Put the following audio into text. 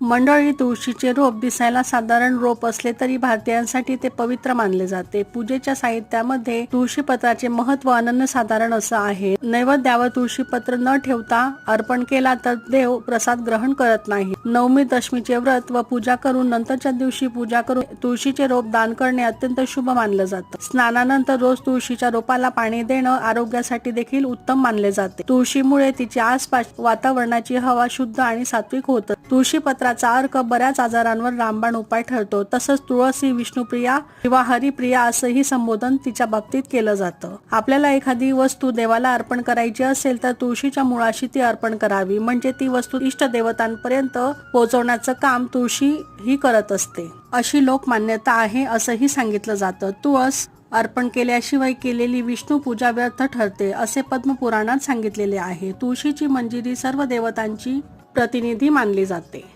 मंडळी तुळशीचे रोप दिसायला साधारण रोप असले तरी भारतीयांसाठी ते पवित्र मानले जाते. पूजेच्या साहित्यामध्ये तुळशी पत्राचे महत्त्व अनन्य साधारण असं आहे. नैवेद्यावर तुळशी पत्र न ठेवता अर्पण केला तर देव प्रसाद ग्रहण करत नाही. नवमी दशमीचे व्रत व पूजा करून नंतरच्या दिवशी पूजा करून तुळशीचे रोप दान करणे अत्यंत शुभ मानलं जातं. स्नानानंतर रोज तुळशीच्या रोपाला पाणी देणं आरोग्यासाठी देखील उत्तम मानले जाते. तुळशीमुळे तिच्या आसपास वातावरणाची हवा शुद्ध आणि सात्विक होतं. तुळशी पत्राचा अर्क बऱ्याच आजारांवर रामबाण उपाय ठरतो. तसंच तुळसी विष्णुप्रिया किंवा हरिप्रिया असंही संबोधन तिच्या बाबतीत केलं जातं. आपल्याला एखादी वस्तू देवाला अर्पण करायची असेल तर तुळशीच्या मुळाशी ती अर्पण करावी. म्हणजे ती वस्तू इष्ट देवतांपर्यंत पोहोचवण्याचं काम तुळशी ही करत असते. अशी लोकमान्यता आहे असंही सांगितलं जातं. तुळस अर्पण केल्याशिवाय केलेली विष्णू पूजा व्यर्थ ठरते असे पद्मपुराणात सांगितलेले आहे. तुळशीची मंजिरी सर्व देवतांची प्रतिनिधी मानली जाते.